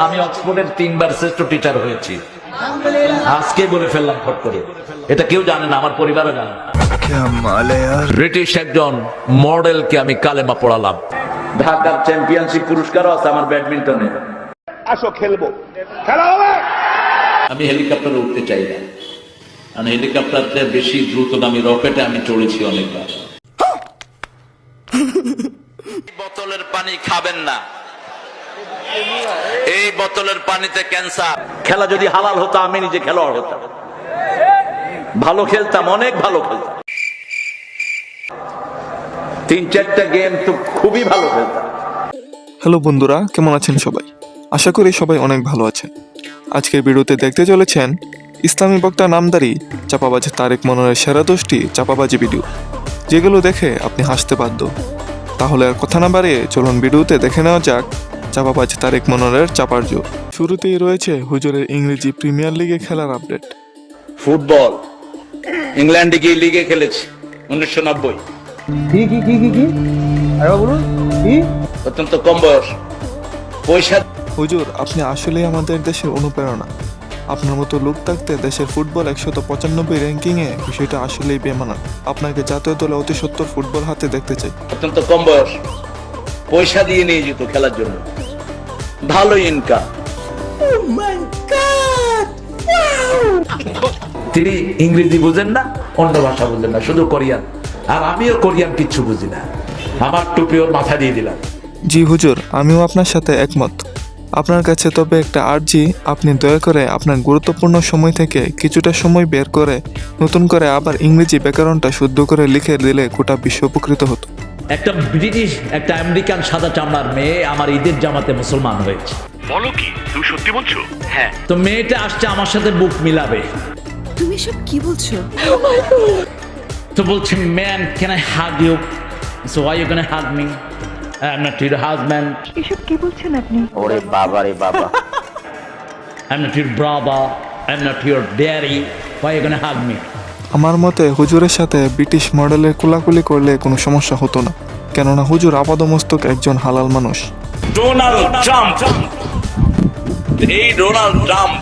আমি অক্সফোর্ডের তিনবার শ্রেষ্ঠ টিচার হয়েছি। আজকে বলে ফেললাম ফট করে। এটা কেউ জানে না আমার পরিবারও জানে ব্রিটিশ একজন মডেলকে আমি কালেমা পড়ালাম। ঢাকার চ্যাম্পিয়নশিপ পুরস্কারও আছে আমার ব্যাডমিন্টনে। আসো খেলব। খেলা হবে! আমি হেলিকপ্টারে উঠতে চাই না। কারণ হেলিকপ্টারতে বেশি দ্রুত আমি রকেটে আমি চড়েছি অনেকবার। বোতলের পানি খাবেন না। এই বোতলের পানিতে ক্যান্সার। খেলা যদি হালাল হতো আমি নিজে খেলোয়াড় হতাম। ভালো খেলতাম অনেক ভালো খেলতাম। তিন চারটা গেম তো খুবই ভালো খেলতাম। হ্যালো বন্ধুরা কেমন আছেন সবাই? আশা করি সবাই অনেক ভালো আছেন। আজকের ভিডিওতে দেখতে চলেছেন ইসলামী বক্তা নামদারি চাপাবাজ তারেক মনোরের সেরা দোষটি চাপাবাজি ভিডিও। যেগুলো দেখে আপনি হাসতে বাধ্য। তাহলে আর কথা না বাড়িয়ে চলুন ভিডিওতে দেখে নেওয়া যাক চাপাবাজ তারেক মনোরের চাপার জোর শুরুতেই রয়েছে হুজুরের ইংরেজি প্রিমিয়ার লিগে খেলার আপডেট। ফুটবল। ইংল্যান্ডে গিয়ে লিগে খেলেছি উনিশশো নব্বই। কি কি কি কি কি? আরে বলুন কি? অত্যন্ত কম বয়স। পয়সা হুজুর আপনি আসলেই আমাদের দেশের অনুপ্রেরণা। আপনার মতো লোক থাকতে দেশের ফুটবল একশত পঁচানব্বই র্যাঙ্কিংয়ে বিষয়টা আসলেই বেমানান। আপনাকে জাতীয় দলে অতি সত্তর ফুটবল হাতে দেখতে চাই। অত্যন্ত কম বয়স। পয়সা দিয়ে নিয়ে যেত খেলার জন্য। ভালো ইনকাম তিনি ইংরেজি বুঝেন না অন্য ভাষা বুঝেন না শুধু কোরিয়ান। আর আমিও কোরিয়ান কিচ্ছু বুঝি না। আমার টুপি ওর মাথা দিয়ে দিলাম। জি হুজুর আমিও আপনার সাথে একমত। আপনার কাছে তবে একটা আর্জি আপনি দয়া করে আপনার গুরুত্বপূর্ণ সময় থেকে কিছুটা সময় বের করে নতুন করে আবার ইংরেজি ব্যাকরণটা শুদ্ধ করে লিখে দিলে গোটা বিশ্ব উপকৃত হতো। একটা ব্রিটিশ একটা আমেরিকান সাদা চামড়ার মেয়ে আমার ঈদের জামাতে মুসলমান হয়েছে। বলো কি তুমি সত্যি বলছো? হ্যাঁ। তো মেয়েটা আসছে আমার সাথে বুক মিলাবে। তুমি সব কি বলছো? তো বলছে man can I hug you so why you can hug me I am not your husband এসব কি বলছেন আপনি? ওরে বাবা রে বাবা। I am not your brother I am not your daddy why you can hug me আমার মতে হুজুরের সাথে ব্রিটিশ মডেলের কুলাকুলি করলে কোনো সমস্যা হতো না কেননা হুজুর আপাদমস্তক একজন হালাল মানুষ ডোনাল্ড ট্রাম্প এই ডোনাল্ড ট্রাম্প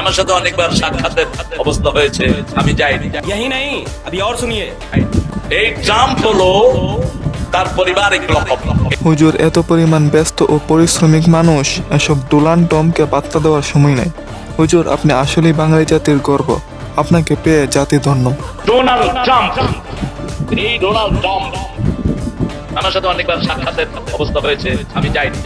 আমার সাথে অনেকবার সাক্ষাতের অবস্থা হয়েছে আমি যাইনি यही नहीं अभी और सुनिए এই ট্রাম্প হলো তার পরিবারিক লকব হুজুর এত পরিমাণ ব্যস্ত ও পরিশ্রমিক মানুষ এসব ডোলান টমকে পাত্তা দেওয়ার সময় নেই হুজুর আপনি আসলেই বাঙালি জাতির গর্ব আপনাকে পেয়ে জাতি ধন্য। Donald Trump. এই ডোনাল্ড ট্রাম্প। আমার সাথে অনেকবার সাক্ষাতের অবস্থা হয়েছে আমি যাইনি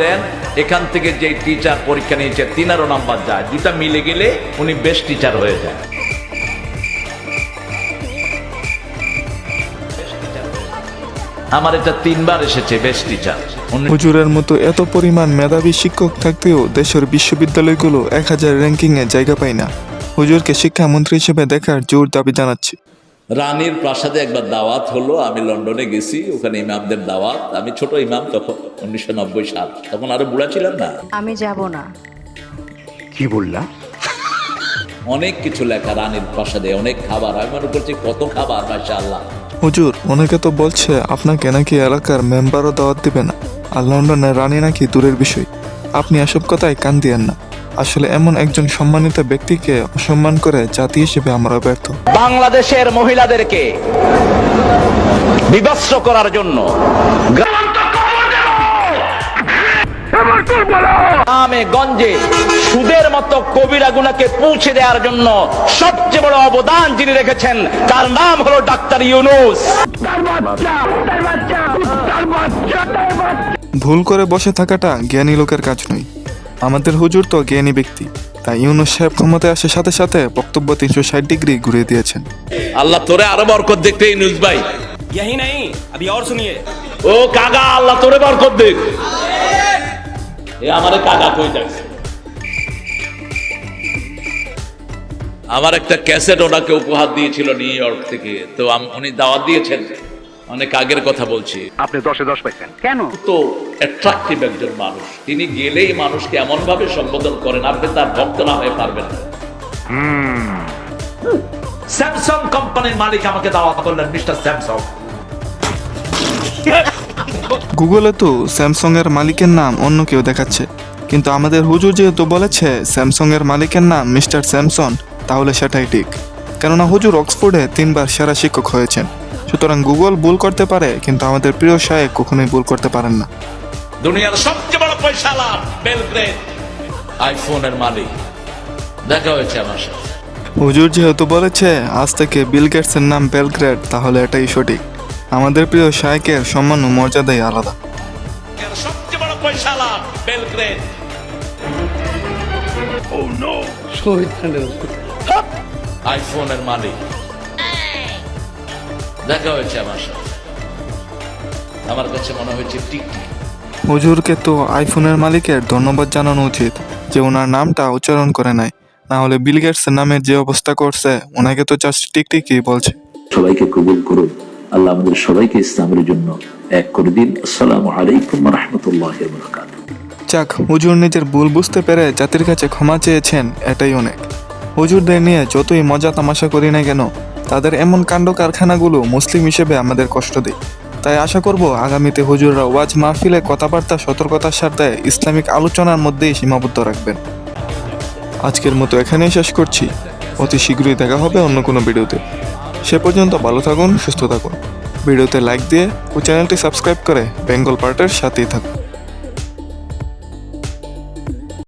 দেন এখান থেকে যে টিচার পরীক্ষা নিয়েছে তিনারও নাম্বার যায়। দুটা মিলে গেলে উনি বেস্ট টিচার হয়ে যায়। আমার এটা তিনবার এসেছে বেস্ট টিচার হুজুরের মতো এত পরিমাণ মেধাবী শিক্ষক থাকতেও দেশের বিশ্ববিদ্যালয়গুলো এক হাজার র্যাঙ্কিংয়ে জায়গা পায় না। হুজুরকে শিক্ষামন্ত্রী হিসেবে দেখার জোর দাবি জানাচ্ছি। রানীর প্রাসাদে একবার দাওয়াত হলো আমি লন্ডনে গেছি ওখানে ইমামদের দাওয়াত। আমি ছোট ইমাম তখন উনিশশো নব্বই সাল। তখন আরও বুড়া ছিলাম না। আমি যাব না। কি বললা? অনেক কিছু লেখা রানীর প্রাসাদে অনেক খাবার। আমি মনে করছি কত খাবার মাসা আল্লাহ হুজুর অনেকে তো বলছে আপনাকে নাকি এলাকার মেম্বারও দাওয়াত দিবে না। আর লন্ডনের রানী নাকি দূরের বিষয়। আপনি এসব কথায় কান দিয়েন না। আসলে এমন একজন সম্মানিত ব্যক্তিকে অসম্মান করে জাতি হিসেবে আমরা ব্যর্থ। বাংলাদেশের মহিলাদেরকে বিভৎস করার জন্য গ্রামে গঞ্জে সুদের মতো কবিরা গুনাকে পৌঁছে দেওয়ার জন্য সবচেয়ে বড় অবদান যিনি রেখেছেন তার নাম হলো ডাক্তার ইউনুস ভুল করে বসে থাকাটা জ্ঞানী লোকের কাজ নয় আমাদের হুজুর তো জ্ঞানী ব্যক্তি তাই ইউনুস সাহেব ক্ষমতায় আসার সাথে সাথে বক্তব্য তিনশো ষাট ডিগ্রি ঘুরিয়ে দিয়েছেন আল্লাহ তোরে আরো বরকত দেখতে এই নিউজ ভাই यही नहीं अभी और सुनिए ও কাগা আল্লাহ তোরে বরকত দেখ এ আমারে কই একটা ক্যাসেট ওনাকে উপহার দিয়েছিল নিউ ইয়র্ক থেকে। তো উনি দাওয়াত দিয়েছেন। অনেক আগের কথা বলছি। আপনি দশে দশ পাইছেন। কেন? তো অ্যাট্রাকটিভ একজন মানুষ। তিনি গেলেই মানুষকে এমন ভাবে সম্বোধন করেন আপনি তার ভক্ত না হয়ে পারবেন না। স্যামসাং কোম্পানির মালিক আমাকে দাওয়াত করলেন মিস্টার স্যামসাং। গুগলে তো স্যামসং এর মালিকের নাম অন্য কেউ দেখাচ্ছে। কিন্তু আমাদের হুজুর যেহেতু বলেছে স্যামসং এর মালিকের নাম মিস্টার স্যামসন তাহলে সেটাই ঠিক। কেননা হুজুর অক্সফোর্ডে তিনবার সেরা শিক্ষক হয়েছেন। সুতরাং গুগল ভুল করতে পারে কিন্তু আমাদের প্রিয় শায়েক কখনোই ভুল করতে পারেন না। দুনিয়ার সবচেয়ে বড় পয়সালা বেলগ্রেড আইফোনের মালিক। দেখা হয়েছে আমার সাথে। হুজুর যেহেতু বলেছে আজ থেকে বিল গেটসের নাম বেলগ্রেড তাহলে এটাই সঠিক। আমাদের প্রিয় শায়েকের সম্মান ও মর্যাদাই আলাদা। দুনিয়ার সবচেয়ে বড় পয়সালা বেলগ্রেড। আইফোনের মালিক। দেখা হয়েছে আমার সাথে। আমার কাছে মনে হয়েছে হুজুরকে তো আইফোনের মালিকের ধন্যবাদ জানানো উচিত যে ওনার নামটা উচ্চারণ করে নাই। না হলে বিল গেটসের নামের যে অবস্থা করছে ওনাকে তো জাস্ট টিকটিকই বলছে। সবাইকে কবুল করুন। আল্লাহ আমাদের সবাইকে ইসলামের জন্য এক করে দিন। আসসালামু আলাইকুম রহমতুল্লাহ যাক, হুজুর নিজের ভুল বুঝতে পেরে জাতির কাছে ক্ষমা চেয়েছেন, এটাই অনেক। হুজুরদের নিয়ে যতই মজা তামাশা করি না কেন, তাদের এমন কাণ্ড কারখানাগুলো মুসলিম হিসেবে আমাদের কষ্ট দেয়। তাই আশা করব আগামীতে হুজুররা ওয়াজ মাহফিলে কথাবার্তা সতর্কতার সাথে ইসলামিক আলোচনার মধ্যেই সীমাবদ্ধ রাখবেন। আজকের মতো এখানেই শেষ করছি। অতি শীঘ্রই দেখা হবে অন্য কোনো ভিডিওতে। সে পর্যন্ত ভালো থাকুন, সুস্থ থাকুন। ভিডিওতে লাইক দিয়ে ও চ্যানেলটি সাবস্ক্রাইব করে বেঙ্গল পার্টের সাথেই থাকুন।